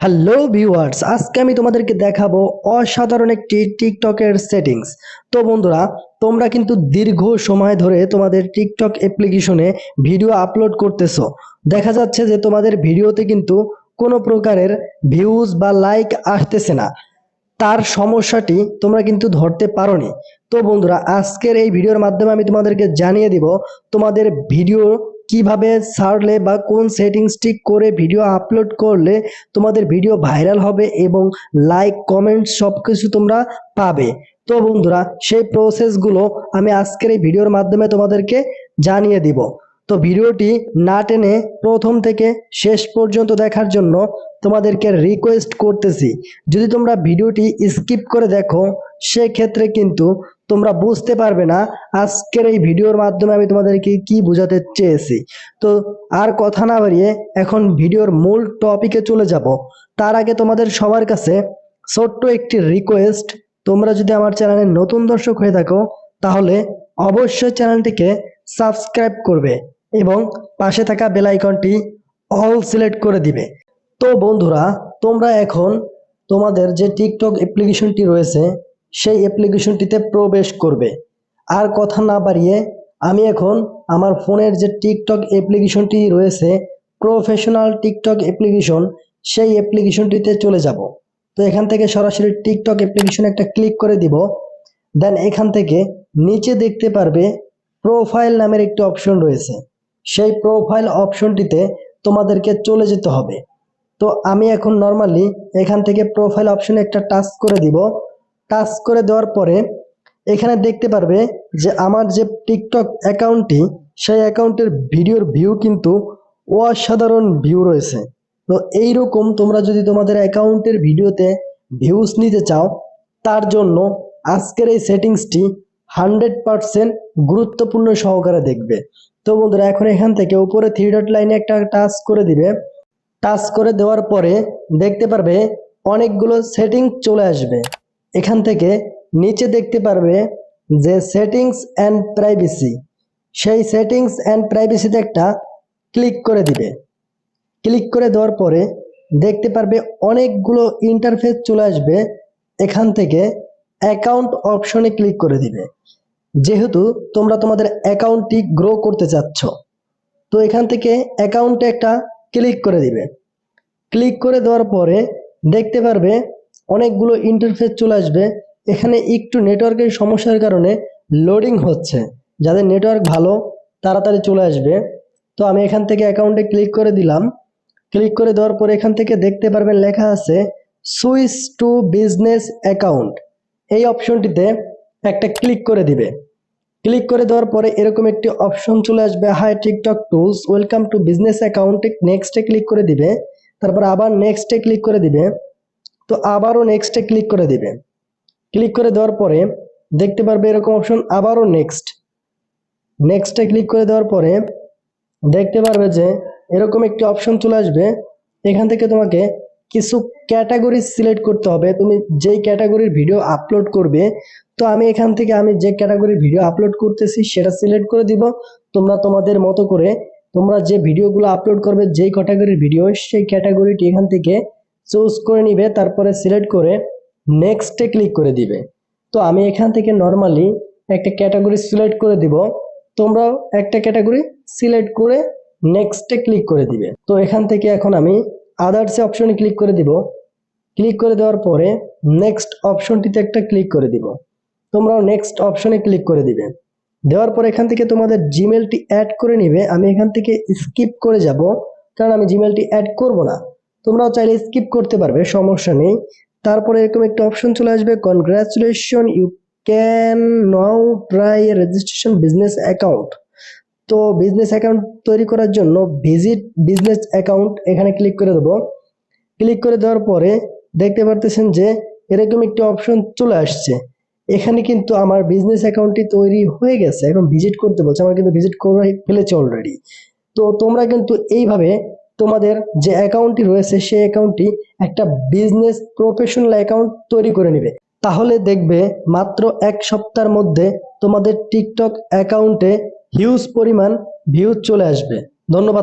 Hello viewers আজকে আমি তোমাদেরকে দেখাবো অসাধারণ একটি টিকটকের সেটিংস তো বন্ধুরা, তোমরা কিন্তু দীর্ঘ সময় ধরে তোমাদের টিকটক অ্যাপ্লিকেশনে ভিডিও আপলোড করতেছো। দেখা যাচ্ছে যে তোমাদের ভিডিওতে কিন্তু কোনো প্রকারের ভিউজ বা লাইক আসতেছে না। তার সমস্যাটি তোমরা কিন্তু ধরতে পারোনি। তো বন্ধুরা, আজকের এই ভিডিওর মাধ্যমে আমি তোমাদেরকে জানিয়ে দিব তোমাদের ভিডিও কীভাবে সারলে বা কোন সেটিংস সেটিংসটি করে ভিডিও আপলোড করলে তোমাদের ভিডিও ভাইরাল হবে এবং লাইক কমেন্ট সব কিছু তোমরা পাবে। তো বন্ধুরা, সেই প্রসেসগুলো আমি আজকের এই ভিডিওর মাধ্যমে তোমাদেরকে জানিয়ে দিব। তো ভিডিওটি না টেনে প্রথম থেকে শেষ পর্যন্ত দেখার জন্য তোমাদেরকে রিকোয়েস্ট করতেছি। যদি তোমরা ভিডিওটি স্কিপ করে দেখো, সেক্ষেত্রে কিন্তু তোমরা বুঝতে পারবে না আজকের এই ভিডিওর মাধ্যমে আমি তোমাদেরকে কি বোঝাতে চেয়েছি। তো আর কথা না বাড়িয়ে এখন ভিডিওর মূল টপিকে চলে যাব। তার আগে তোমাদের সবার কাছে ছোট্ট একটি রিকোয়েস্ট তোমরা যদি আমার চ্যানেলে নতুন দর্শক হয়ে থাকো, তাহলে অবশ্যই চ্যানেলটিকে সাবস্ক্রাইব করবে। এবং পাশে থাকা বেল আইকনটি অল সিলেক্ট করে দিবে। তো বন্ধুরা, তোমরা এখন তোমাদের যে টিকটক অ্যাপ্লিকেশনটি রয়েছে, সেই অ্যাপ্লিকেশনটিতে প্রবেশ করবে। আর কথা না বাড়িয়ে, আমি এখন আমার ফোনের যে টিকটক অ্যাপ্লিকেশনটি রয়েছে প্রফেশনাল টিকটক অ্যাপ্লিকেশন সেই অ্যাপ্লিকেশনটিতে চলে যাব। তো এখান থেকে সরাসরি টিকটক অ্যাপ্লিকেশন একটা ক্লিক করে দিব। দেন এখান থেকে নিচে দেখতে পারবে প্রোফাইল নামের একটি অপশন রয়েছে। সেই প্রোফাইল অপশনটিতে তোমাদেরকে চলে যেতে হবে। তো আমি এখন নর্মালি এখান থেকে প্রোফাইল অপশনে একটা টাচ করে দিব। টাচ করে দেওয়ার পরে এখানে দেখতে পারবে যে আমার যে টিকটক অ্যাকাউন্টটি সেই অ্যাকাউন্টের ভিডিওর ভিউ কিন্তু অসাধারণ ভিউ রয়েছে। তো এইরকম তোমরা যদি তোমাদের অ্যাকাউন্টের ভিডিওতে ভিউস নিতে চাও, তার জন্য আজকের এই সেটিংসটি হান্ড্রেড পারসেন্ট গুরুত্বপূর্ণ সহকারে দেখবে। তো বন্ধুরা, এখন এখান থেকে উপরে থ্রি ডট লাইনে একটা টাচ করে দিবে। টাচ করে দেওয়ার পরে দেখতে পারবে অনেকগুলো সেটিং চলে আসবে। এখান থেকে নিচে দেখতে পারবে যে সেটিংস অ্যান্ড প্রাইভেসি সেই সেটিংস অ্যান্ড প্রাইভেসিতে একটা ক্লিক করে দিবে। ক্লিক করে দেওয়ার পরে দেখতে পারবে অনেকগুলো ইন্টারফেস চলে আসবে। এখান থেকে অ্যাকাউন্ট অপশনে ক্লিক করে দিবে। যেহেতু তোমরা তোমাদের অ্যাকাউন্টটি গ্রো করতে চাচ্ছ, তো এখান থেকে অ্যাকাউন্টে একটা ক্লিক করে দিবে। ক্লিক করে দেওয়ার পরে দেখতে পারবে অনেকগুলো ইন্টারফেস চলে আসবে। এখানে একটু নেটওয়ার্কের সমস্যার কারণে লোডিং হচ্ছে। যাদের নেটওয়ার্ক ভালো, তাড়াতাড়ি চলে আসবে। তো আমি এখান থেকে অ্যাকাউন্টে ক্লিক করে দিলাম। ক্লিক করে দেওয়ার পরে এখান থেকে দেখতে পারবেন লেখা আছে সুইচ টু বিজনেস অ্যাকাউন্ট এই অপশনটিতে একটা ক্লিক করে দিবে। ক্লিক করে দেওয়ার পরে এরকম একটি অপশন চলে আসবে hi TikTok tools welcome to business অ্যাকাউন্টে নেক্সটে ক্লিক করে দিবে। তারপর আবার নেক্সটে ক্লিক করে দিবে, তো আবারও নেক্সটে ক্লিক করে দিবে। ক্লিক করে দেওয়ার পরে দেখতে পারবে এরকম অপশন আবারও নেক্সট নেক্সটে ক্লিক করে দেওয়ার পরে দেখতে পারবে যে এরকম একটি অপশন চলে আসবে, এখান থেকে তোমাকে কিছু ক্যাটাগরি সিলেক্ট করতে হবে। তুমি যেই ক্যাটাগরির ভিডিও আপলোড করবে, তো আমি এখান থেকে আমি যে ক্যাটাগরির ভিডিও আপলোড করতেছি, সেটা সিলেক্ট করে দিব। তোমরা তোমাদের মতো করে তোমরা যে ভিডিওগুলো আপলোড করবে, যেই ক্যাটাগরির ভিডিও সেই ক্যাটাগরিটি এখান থেকে চুজ করে নিবে, তারপরে সিলেক্ট করে নেক্সটে ক্লিক করে দিবে। তো আমি এখান থেকে নর্মালি একটা ক্যাটাগরি সিলেক্ট করে দিব। তোমরাও একটা ক্যাটাগরি সিলেক্ট করে নেক্সটে ক্লিক করে দিবে। তো এখান থেকে এখন আমি আদার্সে অপশনে ক্লিক করে দিব। ক্লিক করে দেওয়ার পরে নেক্সট অপশনটিতে একটা ক্লিক করে দিব। তোমরাও নেক্সট অপশনে ক্লিক করে দিবে। দেওয়ার পর এখান থেকে তোমাদের জিমেলটি অ্যাড করে নিবে। আমি এখান থেকে স্কিপ করে যাব, কারণ আমি জিমেলটি অ্যাড করব না। তোমরাও চাইলে স্কিপ করতে পারবে, সমস্যা নেই। তারপরে এরকম একটা অপশন চলে আসবে congratulation you can now try registration business account তো বিজনেস অ্যাকাউন্ট তৈরি করার জন্য ভিজিট বিজনেস অ্যাকাউন্ট এখানে ক্লিক করে দেবো। ক্লিক করে দেওয়ার পরে দেখতে পারতেছেন যে এরকম একটি অপশন চলে আসছে। এখানে কিন্তু আমার বিজনেস অ্যাকাউন্টটি তৈরি হয়ে গেছে, এখন ভিজিট করতে বলছে, আমার কিন্তু ভিজিট করে ফেলেছে অলরেডি তো তোমরা কিন্তু এইভাবে তোমাদের যে অ্যাকাউন্টটি রয়েছে, সেই অ্যাকাউন্টটি একটা বিজনেস প্রফেশনাল অ্যাকাউন্ট তৈরি করে নেবে। তাহলে দেখবে মাত্র এক সপ্তাহের মধ্যে তোমাদের টিকটক অ্যাকাউন্টে হিউজ পরিমাণ ভিউজ চলে আসবে। ধন্যবাদ।